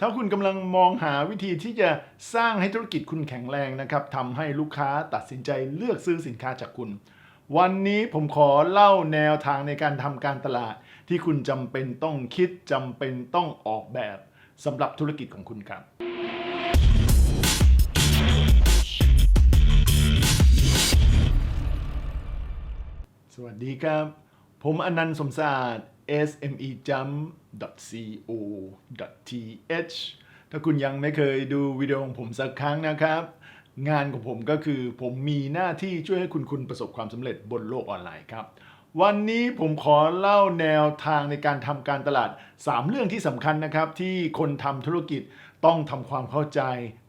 ถ้าคุณกำลังมองหาวิธีที่จะสร้างให้ธุรกิจคุณแข็งแรงนะครับทำให้ลูกค้าตัดสินใจเลือกซื้อสินค้าจากคุณ วันนี้ผมขอเล่าแนวทางในการทำการตลาด ที่คุณจำเป็นต้องคิดจำเป็นต้องออกแบบสำหรับธุรกิจของคุณครับ สวัสดีครับ ผมอนันต์สมศาสตร์ smejump.co.th ถ้าคุณยังไม่เคยดูวิดีโอของผมสักครั้งนะครับ งานของผมก็คือผมมีหน้าที่ช่วยให้คุณคุณประสบความสำเร็จบนโลกออนไลน์ครับ วันนี้ผมขอเล่าแนวทางในการทำการตลาด 3 เรื่องที่สำคัญนะครับ ที่คนทำธุรกิจต้องทำความเข้าใจ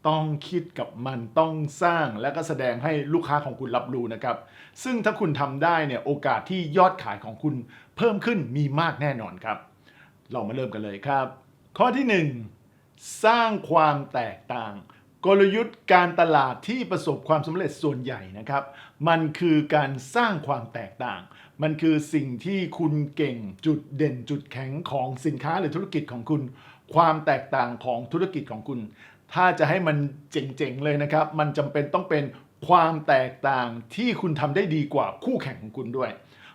ต้องคิดกับมันต้องสร้างและก็แสดงให้ลูกค้าของคุณรับรู้นะครับ ซึ่งถ้าคุณทำได้เนี่ยโอกาสที่ยอดขายของคุณ เพิ่มขึ้นมีมากแน่นอนครับ เรามาเริ่มกันเลยครับ ข้อที่ 1 สร้างความแตกต่าง กลยุทธ์การตลาดที่ประสบความสำเร็จส่วนใหญ่นะครับ มันคือการสร้างความแตกต่าง มันคือสิ่งที่คุณเก่งจุดเด่นจุดแข็งของสินค้าหรือธุรกิจของคุณ ความแตกต่างของธุรกิจของคุณ ถ้าจะให้มันเจ๋งๆเลยนะครับ มันจำเป็นต้องเป็นความแตกต่างที่คุณทำได้ดีกว่าคู่แข่งของคุณด้วย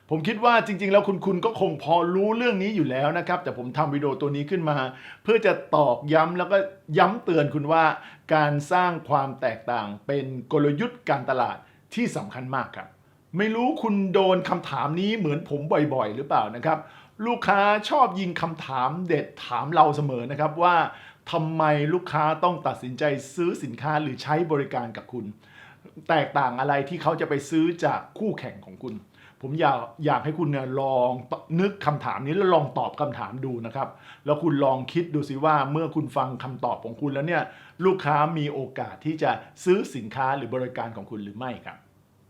ผมคิดว่าจริง ๆ แล้วคุณคุณก็คงพอรู้เรื่องนี้อยู่แล้วนะครับ แต่ผมทำวิดีโอตัวนี้ขึ้นมา เพื่อจะตอกย้ำแล้วก็ย้ำเตือนคุณว่า การสร้างความแตกต่างเป็นกลยุทธ์การตลาดที่สำคัญมากครับ ไม่รู้คุณโดนคำถามนี้เหมือนผมบ่อยๆ หรือเปล่านะครับ ลูกค้าชอบยิงคำถามเด็ดถามเราเสมอนะครับว่าทำไมลูกค้าต้องตัดสินใจซื้อสินค้าหรือใช้บริการกับคุณ แตกต่างอะไรที่เขาจะไปซื้อจากคู่แข่งของคุณ ผมอยากอยากให้คุณเนี่ยลองนึกคำถามนี้แล้วลองตอบคำถามดูนะครับ แล้วคุณลองคิดดูสิว่าเมื่อคุณฟังคำตอบของคุณแล้วเนี่ยลูกค้ามีโอกาสที่จะซื้อสินค้าหรือบริการของคุณหรือไม่ครับ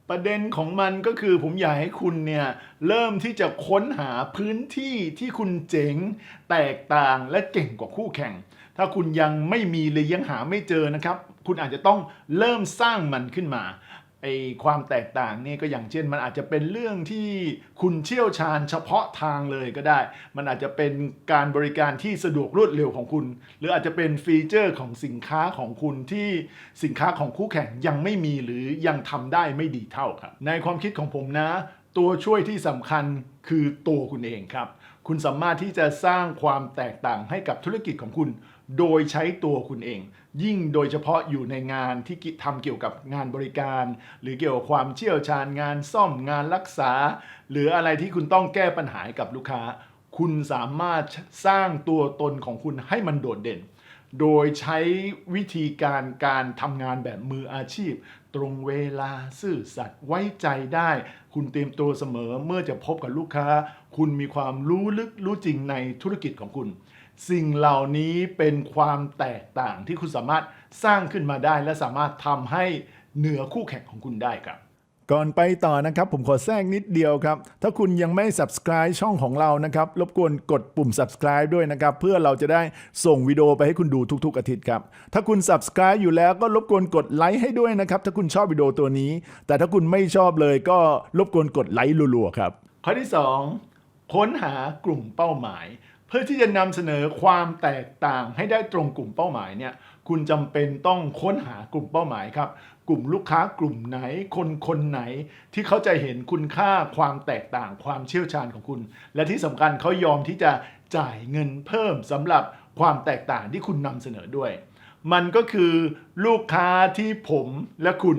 ประเด็นของมันก็คือผมอยากให้คุณเนี่ยเริ่มที่จะค้นหาพื้นที่ที่คุณเจ๋ง แตกต่างและเก่งกว่าคู่แข่ง ถ้าคุณยังไม่มีเลยยังหาไม่เจอนะครับ คุณอาจจะต้องเริ่มสร้างมันขึ้นมา ไอความแตกต่างนี่ก็อย่างเช่น มันอาจจะเป็นเรื่องที่คุณเชี่ยวชาญเฉพาะทางเลยก็ได้ มันอาจจะเป็นการบริการที่สะดวกรวดเร็วของคุณ หรืออาจจะเป็นฟีเจอร์ของสินค้าของคุณที่สินค้าของคู่แข่งยังไม่มีหรือยังทำได้ไม่ดีเท่าครับ ในความคิดของผมนะ ตัวช่วยที่สำคัญคือตัวคุณเองครับ คุณสามารถที่จะสร้างความแตกต่างให้กับธุรกิจของคุณ โดยใช้ตัวคุณเอง ยิ่งโดยเฉพาะอยู่ในงานที่ทำเกี่ยวกับงานบริการ หรือเกี่ยวกับความเชี่ยวชาญงานซ่อมงานรักษา หรืออะไรที่คุณต้องแก้ปัญหาหกับลูกค้า คุณสามารถสร้างตัวตนของคุณให้มันโดดเด่น โดยใช้วิธีการการทำงานแบบมืออาชีพ ตรงเวลาซื่อสัตย์ไว้ใจได้ คุณเตรียมตัวเสมอเมื่อจะพบกับลูกค้า คุณมีความรู้ลึกรู้จริงในธุรกิจของคุณ สิ่งเหล่านี้เป็นความแตกต่างที่คุณสามารถสร้างขึ้นมาได้ และสามารถทำให้เหนือคู่แข่งของคุณได้ครับ ก่อนไปต่อนะครับผมขอแทรกนิดเดียวครับ ถ้าคุณยังไม่ subscribe ช่องของเรานะครับรบกวนกดปุ่ม subscribe ด้วยนะครับ เพื่อเราจะได้ส่งวิดีโอไปให้คุณดูทุกๆ อาทิตย์ครับ ถ้าคุณ subscribe อยู่แล้วก็รบกวนกดไลค์ให้ด้วยนะครับ ถ้าคุณชอบวิดีโอตัวนี้ แต่ถ้าคุณไม่ชอบเลยก็รบกวนกดไลค์รัวๆครับ ข้อที่ 2 ค้นหากลุ่มเป้าหมาย เพื่อที่จะนำเสนอความแตกต่างให้ได้ตรงกลุ่มเป้าหมายเนี่ย คุณจำเป็นต้องค้นหากลุ่มเป้าหมายครับ กลุ่มลูกค้ากลุ่มไหนคนคนไหน ที่เขาจะเห็นคุณค่าความแตกต่างความเชี่ยวชาญของคุณ และที่สำคัญเขายอมที่จะจ่ายเงินเพิ่มสำหรับความแตกต่างที่คุณนำเสนอด้วย มันก็คือลูกค้าที่ผมและคุณ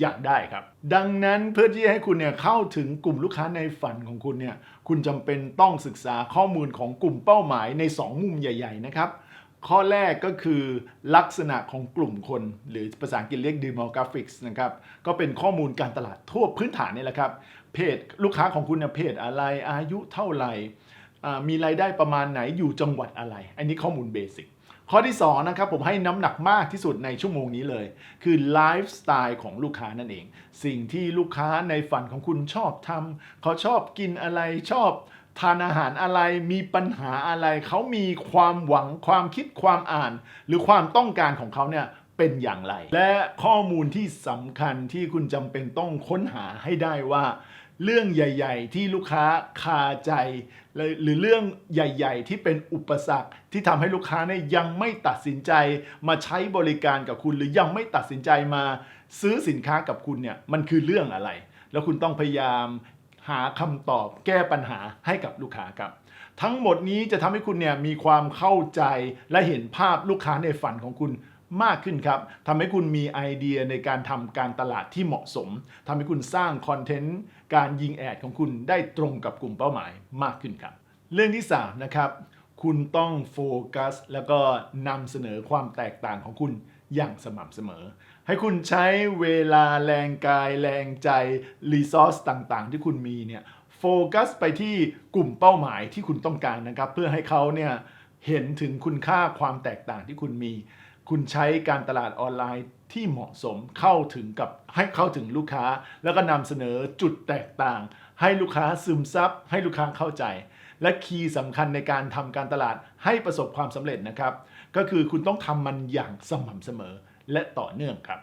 อยากได้ครับ ดังนั้นเพื่อที่ให้คุณเนี่ยเข้าถึงกลุ่มลูกค้าในฝันของคุณเนี่ยคุณจำเป็นต้องศึกษาข้อมูลของกลุ่มเป้าหมายใน 2 มุมใหญ่ ๆ นะครับ ข้อแรกก็คือลักษณะของกลุ่มคน หรือภาษาอังกฤษเรียก demographics นะครับ ก็เป็นข้อมูลการตลาดทั่วพื้นฐานนี่แหละครับ เพศลูกค้าของคุณเนี่ยเพศอะไรอายุเท่าไหร่อ่ามีรายได้ประมาณไหนอยู่จังหวัดอะไร อันนี้ข้อมูลเบสิกข้อที่2นะครับผมให้น้ำหนักมากที่สุดในชั่วโมงนี้เลย คือไลฟ์สไตล์ของลูกค้านั่นเอง สิ่งที่ลูกค้าในฝันของคุณชอบทำเขาชอบกินอะไรชอบ ทานอาหารอะไรมีปัญหาอะไร เขามีความหวังความคิดความอ่าน หรือความต้องการของเขาเนี่ยเป็นอย่างไร และข้อมูลที่สำคัญที่คุณจำเป็นต้องค้นหาให้ได้ว่า เรื่องใหญ่ ๆ ที่ลูกค้าคาใจ หรือเรื่องใหญ่ ๆ ที่เป็นอุปสรรคที่ทำให้ลูกค้าเนี่ยยังไม่ตัดสินใจ มาใช้บริการกับคุณ หรือยังไม่ตัดสินใจมาซื้อสินค้ากับคุณเนี่ยมันคือเรื่องอะไร แล้วคุณต้องพยายาม หาคำตอบแก้ปัญหาให้กับลูกค้าครับ ทั้งหมดนี้จะทำให้คุณเนี่ยมีความเข้าใจและเห็นภาพลูกค้าในฝันของคุณมากขึ้นครับทำให้คุณมีไอเดียในการทำการตลาดที่เหมาะสมทำให้คุณสร้างคอนเทนต์การยิงแอดของคุณได้ตรงกับกลุ่มเป้าหมายมากขึ้นครับ เรื่องที่3นะครับคุณต้องโฟกัสแล้วก็นำเสนอความแตกต่างของคุณ อย่างสม่ำเสมอ ให้คุณใช้เวลาแรงกายแรงใจรีซอสต่างๆ ที่คุณมีเนี่ยโฟกัสไปที่กลุ่มเป้าหมายที่คุณต้องการนะครับ เพื่อให้เขาเนี่ยเห็นถึงคุณค่าความแตกต่างที่คุณมี คุณใช้การตลาดออนไลน์ที่เหมาะสมเข้าถึงกับให้เข้าถึงลูกค้า แล้วก็นำเสนอจุดแตกต่าง ให้ลูกค้าซึมซับให้ลูกค้าเข้าใจ และคีย์สำคัญในการทำการตลาดให้ประสบความสำเร็จนะครับ ก็คือคุณต้องทำมันอย่างสม่ำเสมอและต่อเนื่องครับ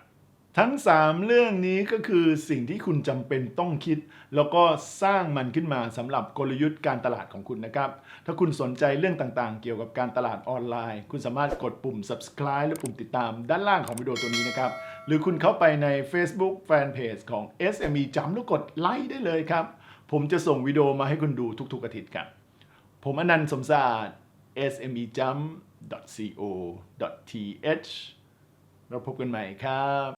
ทั้ง 3 เรื่องนี้ก็คือสิ่งที่คุณจำเป็นต้องคิด แล้วก็สร้างมันขึ้นมาสำหรับกลยุทธ์การตลาดของคุณนะครับ ถ้าคุณสนใจเรื่องต่างๆ เกี่ยวกับการตลาดออนไลน์ คุณสามารถกดปุ่ม subscribe หรือปุ่มติดตามด้านล่างของวิดีโอตัวนี้นะครับ หรือคุณเข้าไปใน Facebook Fanpage ของ SME จำแล้วกดไลค์ได้เลยครับผมจะส่งวิดีโอมาให้คุณดูทุกๆอาทิตย์ครับ ผมอนันต์สมศาสตร์ smejump.co.th เราพบกันใหม่ครับ